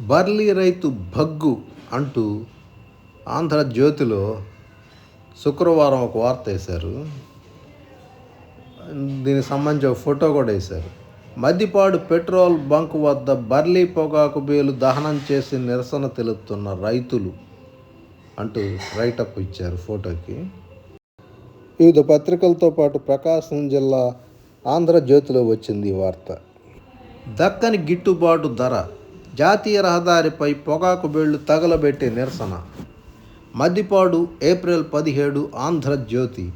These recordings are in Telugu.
బర్లీ రైతు భగ్గు అంటూ ఆంధ్రజ్యోతిలో శుక్రవారం ఒక వార్త వేశారు. దీనికి సంబంధించి ఒక ఫోటో కూడా వేశారు. మద్దిపాడు పెట్రోల్ బంక్ వద్ద బర్లీ పొగాకు బేలు దహనం చేసి నిరసన తెలుపుతున్న రైతులు అంటూ రైటప్ ఇచ్చారు ఫోటోకి. వివిధ పత్రికలతో పాటు ప్రకాశం జిల్లా ఆంధ్రజ్యోతిలో వచ్చింది ఈ వార్త. దక్కని గిట్టుబాటు ధర జాతీయ రహదారిపై పొగాకు బేళ్ళు తగలబెట్టే నిరసన. మద్దిపాడు ఏప్రిల్ పదిహేడు ఆంధ్రజ్యోతి.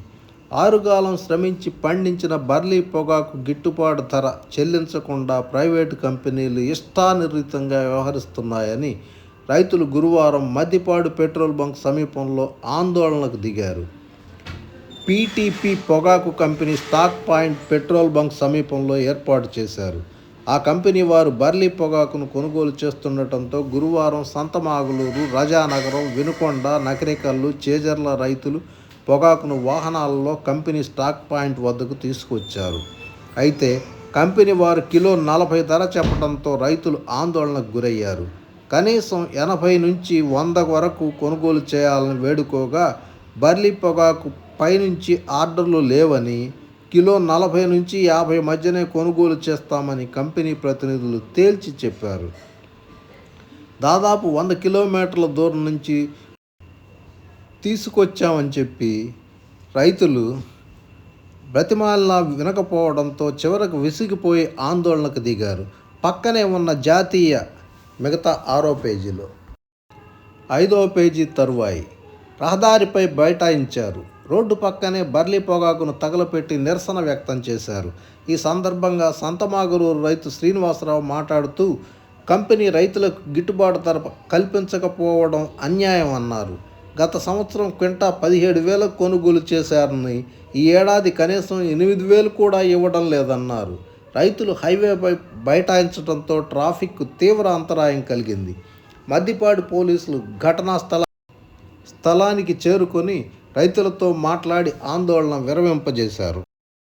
ఆరుగాలం శ్రమించి పండించిన బర్లీ పొగాకు గిట్టుబాటు ధర చెల్లించకుండా ప్రైవేటు కంపెనీలు ఇష్టానిర్ణితంగా వ్యవహరిస్తున్నాయని రైతులు గురువారం మద్దిపాడు పెట్రోల్ బంక్ సమీపంలో ఆందోళనకు దిగారు. పీటీపీ పొగాకు company stock point petrol bunk సమీపంలో ఏర్పాటు చేశారు. ఆ కంపెనీ వారు బర్లీ పొగాకును కొనుగోలు చేస్తుండటంతో గురువారం సంతమాగులూరు రజానగరం వినుకొండ నకరికల్లు చేజర్ల రైతులు పొగాకును వాహనాలలో కంపెనీ స్టాక్ పాయింట్ వద్దకు తీసుకొచ్చారు అయితే కంపెనీ వారు కిలో నలభై ధర చెప్పడంతో రైతులు ఆందోళనకు గురయ్యారు. కనీసం ఎనభై నుంచి వంద వరకు కొనుగోలు చేయాలని వేడుకోగా బర్లీ పొగాకు పైనుంచి ఆర్డర్లు లేవని కిలో నలభై నుంచి యాభై మధ్యనే కొనుగోలు చేస్తామని కంపెనీ ప్రతినిధులు తేల్చి చెప్పారు. దాదాపు వంద కిలోమీటర్ల దూరం నుంచి తీసుకొచ్చామని చెప్పి రైతులు బ్రతిమాలినా వినకపోవడంతో చివరకు విసిగిపోయి ఆందోళనకు దిగారు. పక్కనే ఉన్న జాతీయ మిగతా ఆరో పేజీలో ఐదో పేజీ తరువాయి రహదారిపై బైఠాయించారు. రోడ్డు పక్కనే బర్లీ పొగాకును తగలపెట్టి నిరసన వ్యక్తం చేశారు. ఈ సందర్భంగా సంతమాగురూరు రైతు శ్రీనివాసరావు మాట్లాడుతూ కంపెనీ రైతులకు గిట్టుబాటు ధర కల్పించకపోవడం అన్యాయం అన్నారు. గత సంవత్సరం క్వింటా పదిహేడు వేలకు కొనుగోలు చేశారని ఈ ఏడాది కనీసం ఎనిమిది వేలు కూడా ఇవ్వడం లేదన్నారు. రైతులు హైవేపై బైఠాయించడంతో ట్రాఫిక్ తీవ్ర అంతరాయం కలిగింది. మద్దిపాడు పోలీసులు ఘటనా స్థల స్థలానికి చేరుకొని రైతులతో మాట్లాడి ఆందోళన విరమింపజేశారు.